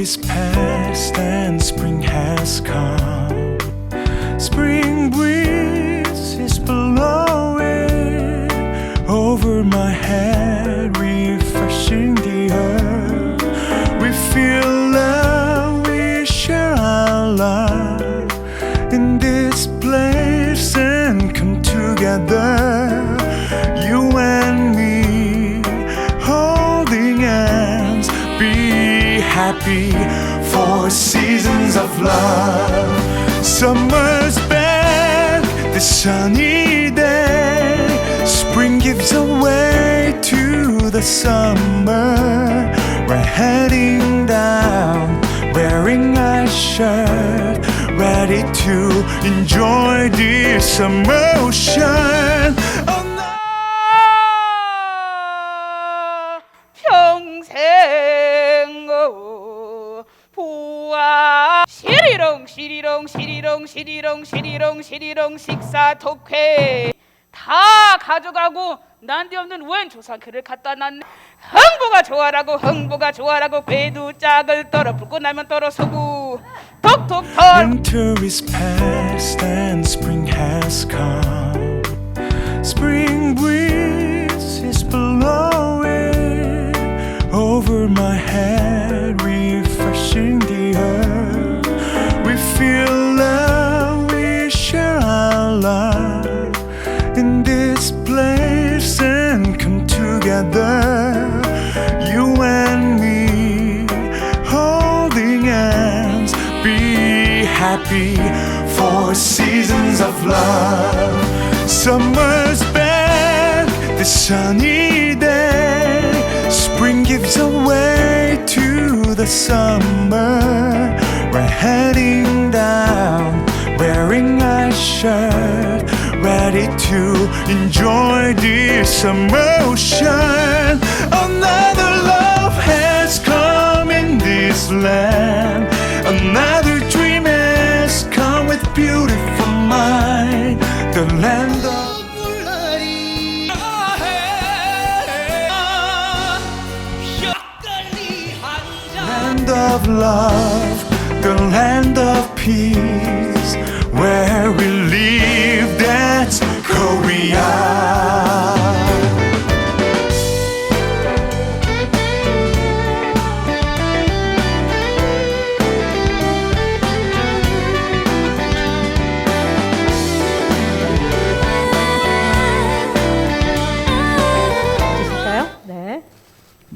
his past. Happy for seasons of love. Summer's back, the sunny day. Spring gives away to the summer. We're heading down, wearing a shirt, ready to enjoy this emotion. Oh, 시리롱 시리롱 시리롱 시리롱 시리롱 식사 독회 다 가져가고 난데없는 웬 조상크를 갖다 놨네. 흥부가 좋아라고 흥부가 좋아라고 궤도 짝을 떨어 붓고 나면 떨어 서고. 톡톡 털. Winter is past and spring has come. Spring breeze love. Summer's back, the sunny day. Spring gives away to the summer. We're heading down, wearing our shirt, ready to enjoy this emotion. Another love has come in this land. Another dream has come with beautiful mind. The land of love, the land of peace,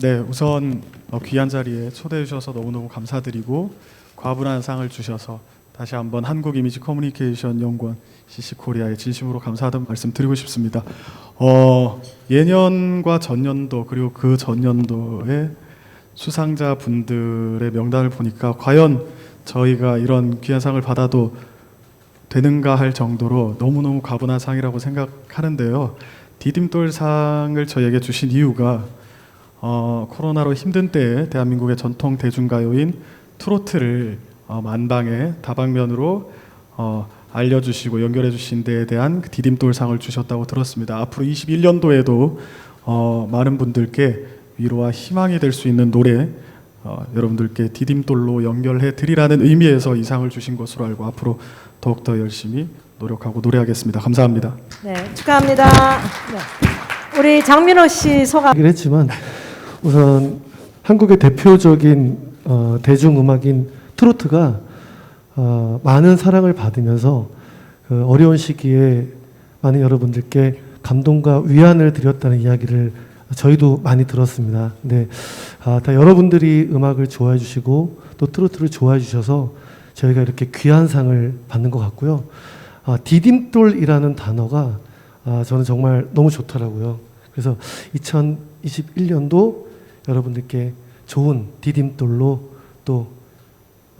네, 우선 어, 귀한 자리에 초대해 주셔서 너무너무 감사드리고 과분한 상을 주셔서 다시 한번 한국 이미지 커뮤니케이션 연구원 CC 코리아에 진심으로 감사하다는 말씀 드리고 싶습니다. 어, 예년과 전년도 그리고 그 전년도에 수상자 분들의 명단을 보니까 과연 저희가 이런 귀한 상을 받아도 되는가 할 정도로 너무너무 과분한 상이라고 생각하는데요. 디딤돌 상을 저에게 주신 이유가 어, 코로나로 힘든 때에 대한민국의 전통 대중가요인 트로트를 어, 만방에 다방면으로 어, 알려주시고 연결해주신 데에 대한 그 디딤돌상을 주셨다고 들었습니다. 앞으로 21년도에도 어, 많은 분들께 위로와 희망이 될 수 있는 노래 어, 여러분들께 디딤돌로 연결해 드리라는 의미에서 이 상을 주신 것으로 알고 앞으로 더욱더 열심히 노력하고 노래하겠습니다. 감사합니다. 네, 축하합니다. 네. 우리 장민호 씨 소감. 하긴 했지만 우선 한국의 대표적인 어, 대중음악인 트로트가 어, 많은 사랑을 받으면서 그 어려운 시기에 많은 여러분들께 감동과 위안을 드렸다는 이야기를 저희도 많이 들었습니다. 근데 아, 다 여러분들이 음악을 좋아해 주시고 또 트로트를 좋아해 주셔서 저희가 이렇게 귀한 상을 받는 것 같고요. 아, 디딤돌이라는 단어가 아, 저는 정말 너무 좋더라고요. 그래서 2021년도 여러분들께 좋은 디딤돌로 또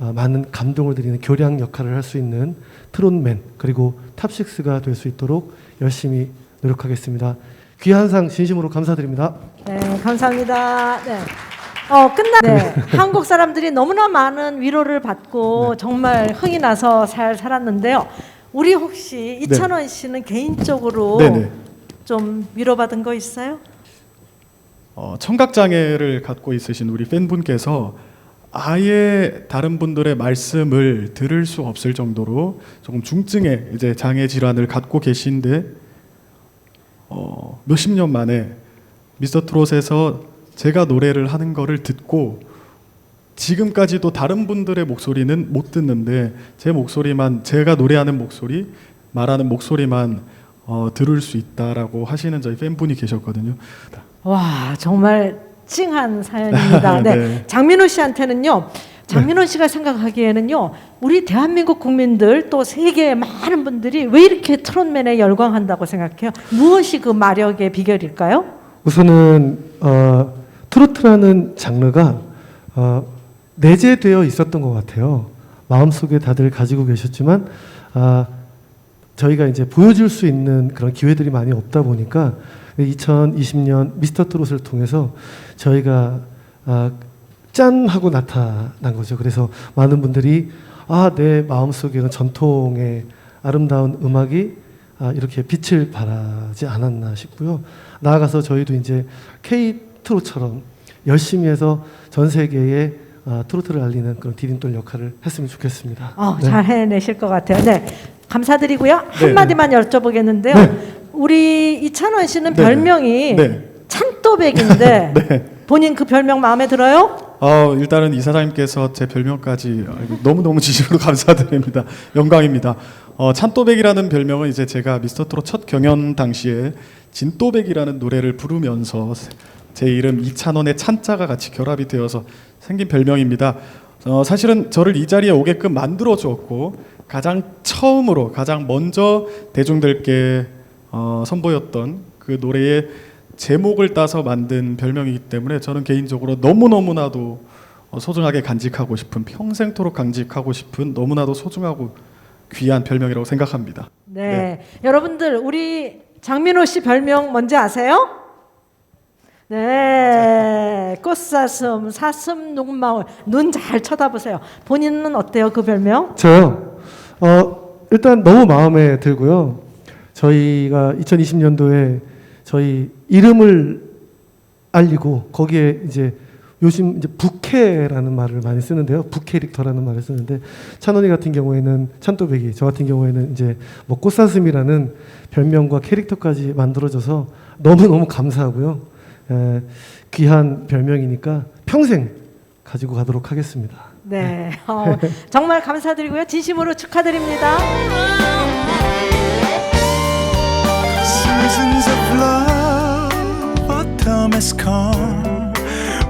아, 많은 감동을 드리는 교량 역할을 할 수 있는 트롯맨 그리고 탑식스가 될 수 있도록 열심히 노력하겠습니다. 귀한 상 진심으로 감사드립니다. 네, 감사합니다. 네. 어, 끝나. 네. 한국 사람들이 너무나 많은 위로를 받고 정말 흥이 나서 잘 살았는데요. 우리 혹시 이찬원 씨는 개인적으로 네네. 좀 위로받은 거 있어요? 어, 청각 장애를 갖고 있으신 우리 팬분께서 아예 다른 분들의 말씀을 들을 수 없을 정도로 조금 중증의 이제 장애 질환을 갖고 계신데 어, 몇십 년 만에 미스터 트롯에서 제가 노래를 하는 거를 듣고 지금까지도 다른 분들의 목소리는 못 듣는데 제 목소리만 제가 노래하는 목소리 말하는 목소리만 어, 들을 수 있다라고 하시는 저희 팬분이 계셨거든요. 와 정말 찡한 사연입니다. 네. 네. 장민호 씨한테는요. 장민호 씨가 생각하기에는요. 우리 대한민국 국민들 또 세계의 많은 분들이 왜 이렇게 트롯맨에 열광한다고 생각해요? 무엇이 그 마력의 비결일까요? 우선은 어, 트로트라는 장르가 어, 내재되어 있었던 것 같아요. 마음속에 다들 가지고 계셨지만 아, 저희가 이제 보여줄 수 있는 그런 기회들이 많이 없다 보니까 2020년 미스터 트롯을 통해서 저희가 아, 짠 하고 나타난 거죠. 그래서 많은 분들이 아, 내 마음속에 전통의 아름다운 음악이 아, 이렇게 빛을 발하지 않았나 싶고요. 나아가서 저희도 이제 K 트롯처럼 열심히 해서 전 세계에 아, 트로트를 알리는 그런 디딤돌 역할을 했으면 좋겠습니다. 어, 네. 잘 해내실 것 같아요. 네. 감사드리고요. 네, 한마디만 여쭤보겠는데요. 우리 이찬원 씨는 네, 별명이 네. 찬또백인데 본인 그 별명 마음에 들어요? 어, 일단은 이사장님께서 제 별명까지 알고 너무너무 진심으로 감사드립니다. 영광입니다. 어, 찬또백이라는 별명은 이제 제가 미스터 트롯 첫 경연 당시에 진또백이라는 노래를 부르면서 제 이름 이찬원의 찬자가 같이 결합이 되어서 생긴 별명입니다. 어, 사실은 저를 이 자리에 오게끔 만들어 주었고 가장 처음으로 가장 먼저 대중들께 어, 선보였던 그 노래의 제목을 따서 만든 별명이기 때문에 저는 개인적으로 너무 너무나도 어, 소중하게 간직하고 싶은 평생토록 간직하고 싶은 너무나도 소중하고 귀한 별명이라고 생각합니다. 네. 여러분들 우리 장민호 씨 별명 뭔지 아세요? 네. 꽃사슴, 사슴, 눈마울. 눈 잘 쳐다보세요. 본인은 어때요? 그 별명? 저요. 어, 일단 너무 마음에 들고요. 저희가 2020년도에 저희 이름을 알리고 거기에 이제 요즘 이제 부캐라는 말을 많이 쓰는데요. 부캐릭터라는 말을 쓰는데 찬원이 같은 경우에는 찬또배기, 저 같은 경우에는 이제 뭐 꽃사슴이라는 별명과 캐릭터까지 만들어져서 너무 너무 감사하고요. 에, 귀한 별명이니까 평생 가지고 가도록 하겠습니다. 네. 어, 정말 감사드리고요. 진심으로 축하드립니다. Has come.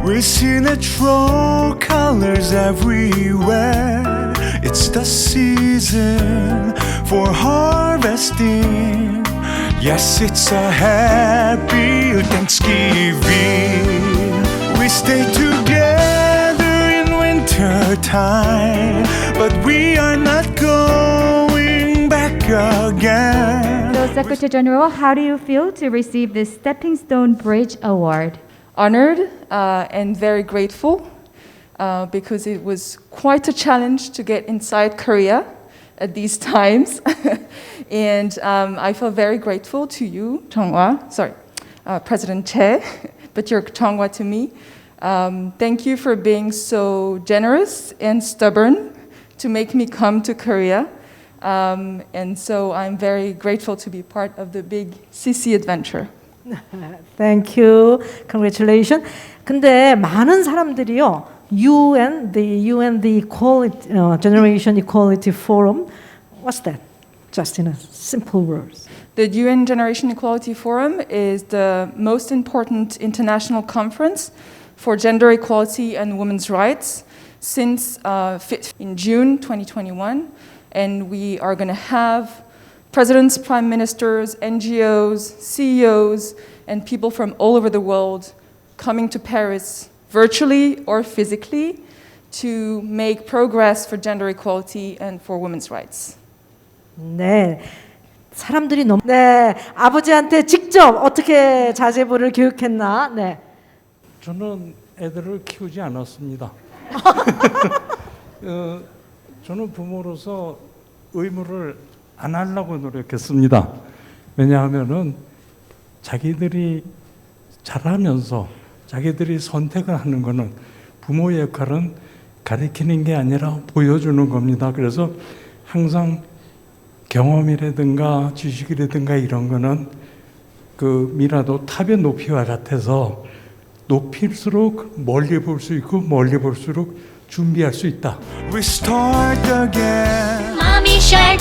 We see natural colors everywhere. It's the season for harvesting. Yes, it's a happy Thanksgiving. We stay together in winter time, but we are not going back again. So, Secretary General, how do you feel to receive this Stepping Stone Bridge Award? honored uh, and very grateful uh, because it was quite a challenge to get inside Korea at these times. and um, I feel very grateful to you, Chonghwa, sorry, uh, President Che, but you're Chonghwa to me. Um, thank you for being so generous and stubborn to make me come to Korea. Um, and so I'm very grateful to be part of the big CC adventure. Thank you. Congratulations. 근데 많은 사람들이요. UN, the UN, the Equality, uh, Generation Equality Forum. What's that? Just in a simple words. The UN Generation Equality Forum is the most important international conference for gender equality and women's rights since uh, fi- in June 2021. And we are going to have presidents, prime ministers, NGOs, CEOs, and people from all over the world coming to Paris virtually or physically to make progress for gender equality and for women's rights. 네. 사람들이 너무 네. 아버지한테 직접 어떻게 자제부를 교육했나? 네. 저는 애들을 키우지 않았습니다. 어, 저는 부모로서 의무를 안 하려고 노력했습니다. 왜냐하면은 자기들이 잘하면서 자기들이 선택을 하는 거는 부모의 역할은 가리키는 게 아니라 보여주는 겁니다. 그래서 항상 경험이라든가 지식이라든가 이런 거는 그 미라도 탑의 높이와 같아서 높일수록 멀리 볼 수 있고 멀리 볼수록 준비할 수 있다. We start again. Mommy shark.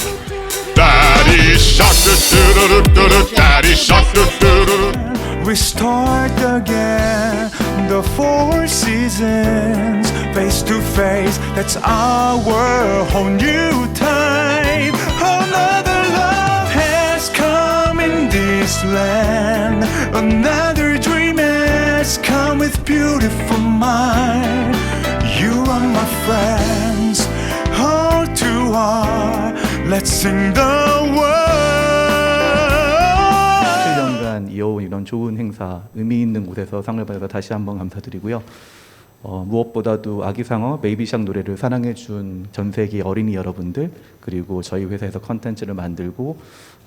Daddy shark do do do do do Daddy shark do do do do We start again. The four seasons, face to face. That's our whole new time. Another love has come in this land. Another dream has come with beautiful mind. Friends, heart to heart. Let's sing the word. 7년간 이어온 이런 좋은 행사, 의미 있는 곳에서 상을 받아서 다시 한번 감사드리고요. 어, 무엇보다도 아기상어 베이비샥 노래를 사랑해 준 전 세계 어린이 여러분들 그리고 저희 회사에서 컨텐츠를 만들고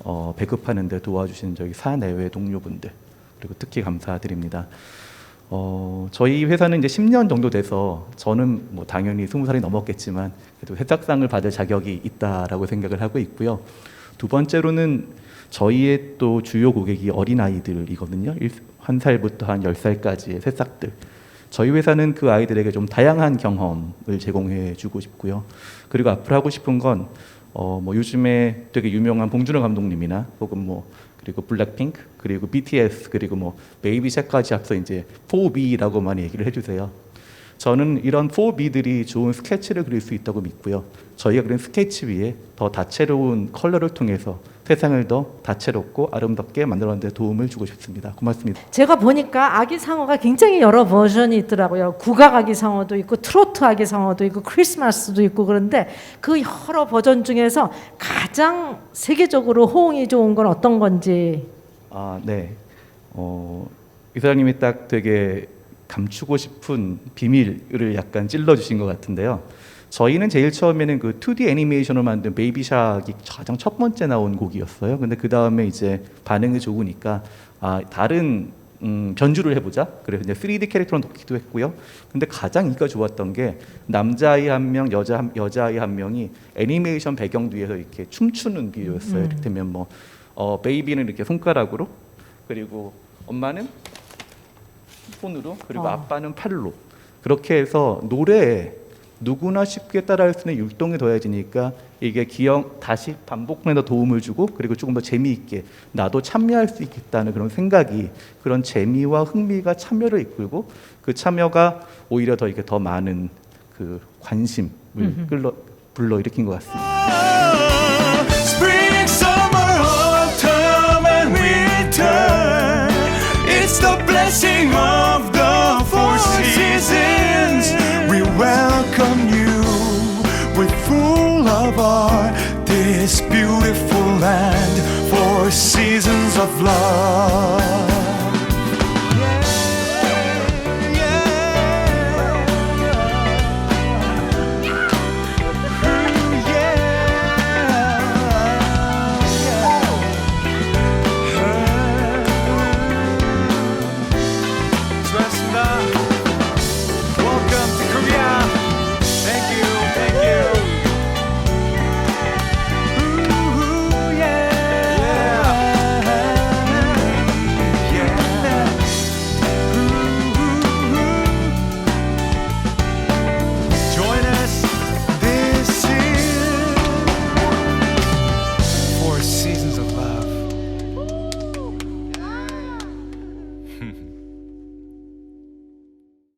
어, 배급하는 데 도와주신 저희 사내외 동료분들 그리고 특히 감사드립니다. 어, 저희 회사는 이제 10년 정도 돼서 저는 뭐 당연히 20살이 넘었겠지만 그래도 회장상을 받을 자격이 있다라고 생각을 하고 있고요. 두 번째로는 저희의 또 주요 고객이 어린 아이들이거든요. 일- 한 살부터 한 10살까지의 새싹들. 저희 회사는 그 아이들에게 좀 다양한 경험을 제공해 주고 싶고요. 그리고 앞으로 하고 싶은 건 어, 뭐 요즘에 되게 유명한 봉준호 감독님이나 혹은 뭐 그리고 블랙핑크 그리고 BTS 그리고 뭐 베이비샥까지 앞서 이제 4B라고 많이 얘기를 해주세요. 저는 이런 4B들이 좋은 스케치를 그릴 수 있다고 믿고요. 저희가 그린 스케치 위에 더 다채로운 컬러를 통해서 세상을 더 다채롭고 아름답게 만들어가는 데 도움을 주고 싶습니다. 고맙습니다. 제가 보니까 아기 상어가 굉장히 여러 버전이 있더라고요. 국악 아기 상어도 있고 트로트 아기 상어도 있고 크리스마스도 있고 그런데 그 여러 버전 중에서 가장 세계적으로 호응이 좋은 건 어떤 건지 아, 네. 어, 이사장님이 딱 되게 감추고 싶은 비밀을 약간 찔러주신 것 같은데요. 저희는 제일 처음에는 그 2D 애니메이션을 만든 베이비샥이 가장 첫 번째 나온 곡이었어요. 근데 그 다음에 이제 반응이 좋으니까 아, 다른 음, 변주를 해보자. 그래서 이제 3D 캐릭터로 넣기도 했고요. 근데 가장 인기가 좋았던 게 남자아이 한 명, 여자 한, 여자아이 한 명이 애니메이션 배경 뒤에서 이렇게 춤추는 비디오였어요. 이를테면 뭐 어, 베이비는 이렇게 손가락으로 그리고 엄마는 손으로 그리고 어. 아빠는 팔로 그렇게 해서 노래에 누구나 쉽게 따라할 수 있는 율동이 더해지니까 이게 기억 다시 데 도움을 주고 그리고 조금 더 재미있게 나도 참여할 수 있겠다는 그런 생각이 그런 재미와 흥미가 참여를 이끌고 그 참여가 오히려 더 이게 더 많은 그 관심을 끌러 불러 일으킨 것 같습니다. This beautiful land, for seasons of love.